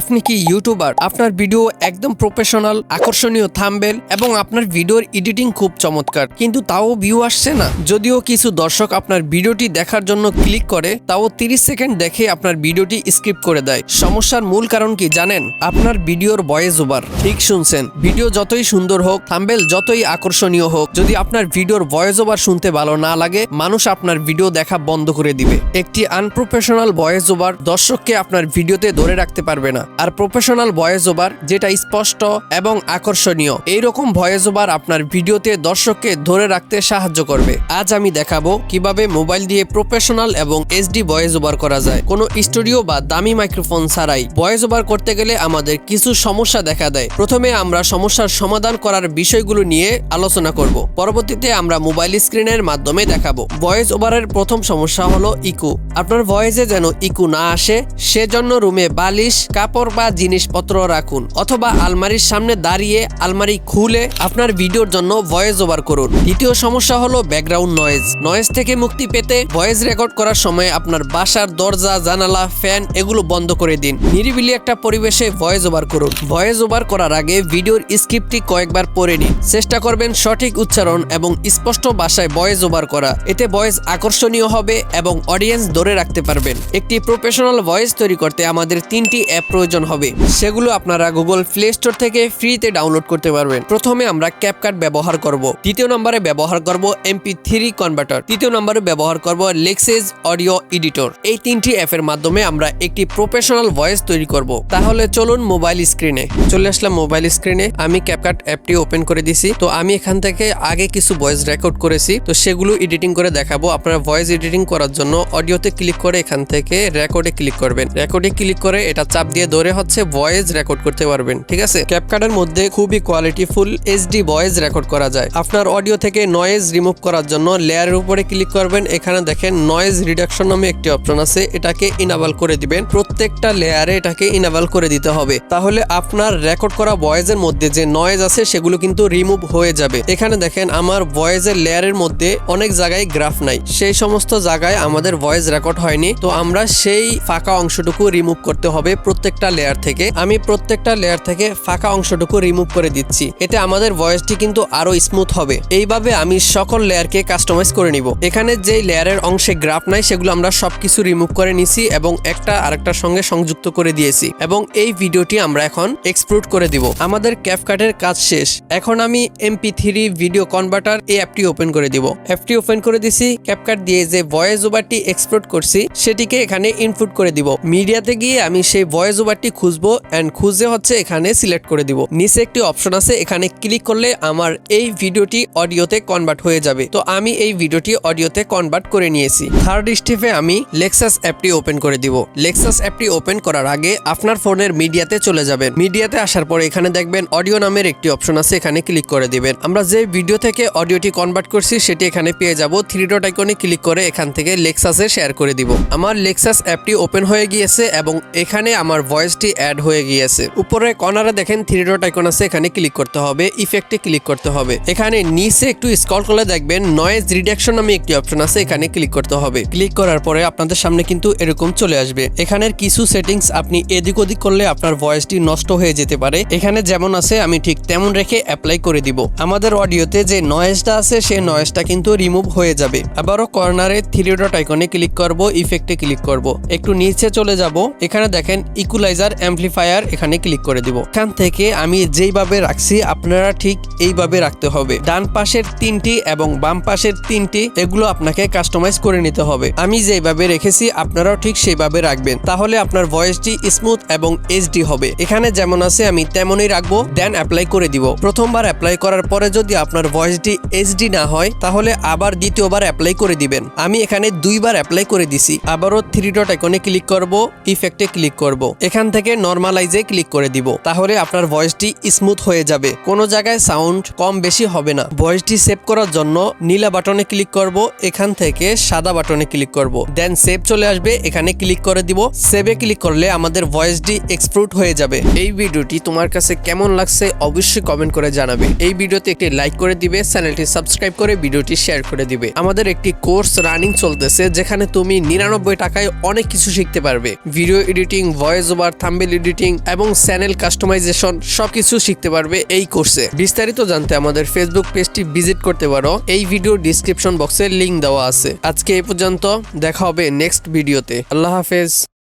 আপনি কি ইউটিউবার আপনার ভিডিও একদম প্রফেশনাল আকর্ষণীয় থাম্বেল এবং আপনার ভিডিওর এডিটিং খুব চমৎকার। কিন্তু তাও ভিউ আসছে না। যদিও কিছু দর্শক আপনার ভিডিওটি দেখার জন্য ক্লিক করে, তাও 30 সেকেন্ড দেখে আপনার ভিডিওটি স্ক্রিপ্ট করে দেয়। সমস্যার মূল কারণ কি জানেন? আপনার ভিডিওর ভয়েস ওভার ঠিক শুনছেন। ভিডিও যতই সুন্দর হোক থাম্বেল যতই আকর্ষণীয় হোক, যদি আপনার ভিডিওর ভয়েস ওভার শুনতে ভালো না লাগে, মানুষ আপনার ভিডিও দেখা বন্ধ করে দিবে। একটি আনপ্রফেশনাল ভয়েস ওভার দর্শককে আপনার ভিডিওতে ধরে রাখতে পারবে না। আর প্রফেশনাল ভয়েস ওভার যেটা স্পষ্ট এবং আকর্ষণীয়। এইরকম ভয়েস ওভার আপনার ভিডিওতে দর্শককে ধরে রাখতে সাহায্য করবে। আজ আমি দেখাবো কীভাবে মোবাইল দিয়ে প্রফেশনাল এবং এইচডি ভয়েস ওভার করা যায়। কোনো স্টুডিও বা দামি মাইক্রোফোন ছাড়াই ভয়েস ওভার করতে গেলে আমাদের কিছু সমস্যা দেখা দেয়। প্রথমে আমরা সমস্যার সমাধান করার বিষয়গুলো নিয়ে আলোচনা করব। পরবর্তীতে আমরা মোবাইল স্ক্রিনের মাধ্যমে দেখাবো। ভয়েস ওভারের প্রথম সমস্যা হলো ইকু আপনার ভয়েসে যেন ইকু না আসে, সেজন্য রুমে বালিশ কাপড় বা জিনিসপত্র রাখুন অথবা আলমারির সামনে দাঁড়িয়ে আলমারি খুলে আপনার ভিডিওর জন্য ভয়েস ওভার করুন। দ্বিতীয় সমস্যা হলো ব্যাকগ্রাউন্ড নয়েজ নয়েজ থেকে মুক্তি পেতে ভয়েস রেকর্ড করার সময় আপনার বাসার দরজা, জানালা, ফ্যান এগুলো বন্ধ করে দিন। নিরিবিলি একটা পরিবেশে ভয়েস ওভার করুন। ভয়েস ওভার করার আগে ভিডিওর স্ক্রিপ্টটি কয়েকবার পড়ে নিন। চেষ্টা করবেন সঠিক উচ্চারণ এবং স্পষ্ট ভাষায় ভয়েস ওভার করা। এতে ভয়েস আকর্ষণীয় হবে এবং অডিয়েন্স ধরে রাখতে পারবেন। একটি প্রফেশনাল ভয়েস তৈরি করতে আমাদের তিনটি অ্যাপ প্রয়োজন হবে। সেগুলো আপনারা গুগল প্লে স্টোর থেকে ফ্রিতে ডাউনলোড করতে পারবেন। প্রথমে আমরা ক্যাপকাট ব্যবহার করব। দ্বিতীয় নম্বরে ব্যবহার করব এমপি থ্রি কনভার্টার তৃতীয় নম্বরে ব্যবহার করব লেক্সেজ অডিও এডিটর এই তিনটি অ্যাপের মাধ্যমে আমরা একটি প্রফেশনাল ভয়েস তৈরি করব। তাহলে চলুন মোবাইল স্ক্রিনে চলে আসলাম মোবাইল স্ক্রিনে আমি ক্যাপকাট অ্যাপটি ওপেন করে দিছি। তো আমি এখান থেকে আগে কিছু ভয়েস রেকর্ড করেছি। তো সেগুলো এডিটিং করে দেখাবো। আপনারা ভয়েস এডিটিং করার জন্য অডিওতে ক্লিক করে এখান থেকে রেকর্ডে ক্লিক করবেন। রেকর্ডে ক্লিক করে এটা চাপ দিয়ে ধরে হচ্ছে ভয়েস রেকর্ড করতে পারবেন, ঠিক আছে? ক্যাপকাটের মধ্যে খুবই কোয়ালিটিফুল এইচডি ভয়েস রেকর্ড করা যায়। আপনার অডিও থেকে নয়েজ রিমুভ করার জন্য লেয়ারের উপরে ক্লিক করবেন। এখানে দেখেন নয়েজ রিডাকশন নামে একটি অপশন আছে, এটাকে ইনাবল করে দিবেন। প্রত্যেকটা লেয়ারে এটাকে ইনাবল করে দিতে হবে। তাহলে আপনার রেকর্ড করা ভয়েসের মধ্যে যে নয়েজ আছে, সেগুলো কিন্তু রিমুভ হয়ে যাবে। এখানে দেখেন আমার ভয়েসের লেয়ারের মধ্যে অনেক জায়গায় গ্রাফ নাই। সেই সমস্ত জায়গায় আমাদের ভয়েস রেকর্ড হয়নি। তো আমরা সেই ফাঁকা অংশটুকু রিমুভ করতে হবে প্রত্যেকটা লেয়ার থেকে আমি প্রত্যেকটা লেয়ার থেকে ফাঁকা অংশটুকু রিমুভ করে দিচ্ছি। এতে আমাদের ভয়েসটি কিন্তু আরও স্মুথ হবে। এইভাবে আমি সকল লেয়ারকে কাস্টমাইজ করে নিব। এখানে যে লেয়ারের অংশে গ্রাফ নাই, সেগুলো আমরা সবকিছু রিমুভ করে নিছি এবং একটা আরেকটার সঙ্গে সংযুক্ত করে দিয়েছি। এবং এই ভিডিওটি আমরা এখন এক্সপ্লোড করে দিব। আমাদের ক্যাপকাটের কাজ শেষ। এখন আমি এমপি থ্রি ভিডিও কনভার্টার এই অ্যাপটি ওপেন করে দিব। অ্যাপটি ওপেন করে দিছি। ক্যাপকাট দিয়ে যে ভয়েস ওভারটি এক্সপ্লোড করছি, সেটিকে এখানে ইনপুট করে দিব। মিডিয়াতে গিয়ে আমি সেই ভয়েস ওভারটি খুঁজবো অ্যান্ড খুঁজে হচ্ছে এখানে সিলেক্ট করে দিব। নিচে একটি অপশন আছে, এখানে ক্লিক করলে আমার এই ভিডিওটি অডিওতে কনভার্ট হয়ে যাবে। তো আমি এই ভিডিওটি অডিওতে কনভার্ট করে নিয়েছি। থার্ড স্টেপে আমি লেক্সাস অ্যাপটি ওপেন করে দিব। লেক্সাস অ্যাপটি ওপেন করার আগে আপনার ফোনের মিডিয়াতে চলে যাবেন। মিডিয়াতে আসার পরে এখানে দেখবেন অডিও নামের একটি অপশন আছে, এখানে ক্লিক করে দিবেন। আমরা যে ভিডিও থেকে অডিওটি কনভার্ট করছি, সেটি এখানে পেয়ে যাব। থ্রি ডট আইকনে ক্লিক করে এখান থেকে লেক্সাসে শেয়ার করে দিব। আমার লেক্সাস অ্যাপটি ওপেন হয়ে গিয়েছে এবং এখানে আমার ভয়েসটি অ্যাড হয়ে গিয়েছে। উপরে কর্নারে দেখেন থ্রি ডট আইকন আছে, এখানে ক্লিক করতে হবে ইফেক্টে ক্লিক করতে হবে। এখানে নিচে একটু স্ক্রল করলে দেখবেন নয়েজ রিডাকশন নামে একটি অপশন আছে, এখানে ক্লিক করতে হবে। ক্লিক করার পরে আপনাদের সামনে কিন্তু এরকম চলে আসবে। এখানের কিছু সেটিংস আপনি এদিক ওদিক করলে আপনার ভয়েসটি নষ্ট হয়ে যেতে পারে। এখানে যেমন আছে, আমি ঠিক তেমন রেখে অ্যাপ্লাই করে দিব। আমাদের অডিওতে যে নয়েজটা আছে, সেই নয়েজটা কিন্তু রিমুভ হয়ে যাবে। আবারও কর্নারে থ্রি ডট আইকনে ক্লিক করব ইফেক্টে ক্লিক করব। একটু নিচে চলে যাব। এখানে দেখেন ইকুলাইজার অ্যাম্পলিফায়ার এখানে ক্লিক করে দিব। এখান থেকে আমি যেইভাবে রাখছি, আপনারা ঠিক এইভাবে রাখতে হবে। ডান পাশের তিনটি এবং বাম পাশের তিনটি, এগুলো আপনাকে কাস্টমাইজ করে নিতে হবে। আমি যেইভাবে রেখেছি, আপনারাও ঠিক সেইভাবে রাখবেন। তাহলে আপনার ভয়েসটি স্মুথ এবং এইচডি হবে। এখানে যেমন আছে, আমি তেমনই রাখব, দেন অ্যাপ্লাই করে দিব। প্রথমবার অ্যাপ্লাই করার পরে যদি আপনার ভয়েসটি এইচডি না হয়, তাহলে আবার দ্বিতীয়বার অ্যাপ্লাই করে দিবেন। আমি এখানে দুইবার অ্যাপ্লাই করে দিছি। আবারও থ্রি ডট আইকনে ক্লিক করব, ইফেক্টে ক্লিক করব। এখান থেকে নর্মালাইজে ক্লিক করে দিব। তাহলে আপনার ভয়েসটি স্মুথ হয়ে যাবে। কোনো জায়গায় সাউন্ড কম বেশি হবে না। ভয়েসটি সেভ করার জন্য নীলা বাটনে ক্লিক করব। এখান থেকে সাদা বাটনে ক্লিক করব। দেন সেভ চলে আসবে। এখানে ক্লিক করে দিব। সেভে ক্লিক করলে আমাদের ভয়েসটি এক্সপ্রুট হয়ে যাবে। এই ভিডিওটি তোমার কাছে কেমন লাগছে অবশ্যই কমেন্ট করে জানাবে। এই ভিডিওতে একটি লাইক করে দিবে। চ্যানেলটি সাবস্ক্রাইব করে ভিডিওটি শেয়ার করে দিবে। আমাদের একটি কোর্স রানিং চলতেছে, যেখানে তুমি নিরানব্বই টাকায় অনেক কিছু শিখতে পারবে। Video editing voice over over thumbnail editing এবং চ্যানেল কাস্টমাইজেশন সবকিছু শিখতে পারবে এই কোর্সে। বিস্তারিত জানতে আমাদের ফেসবুক পেজটি ভিজিট করতে পারো। এই ভিডিও ডিসক্রিপশন বক্সে লিঙ্ক দেওয়া আছে। আজকে এ পর্যন্ত দেখা হবে নেক্সট ভিডিওতে আল্লাহ হাফেজ।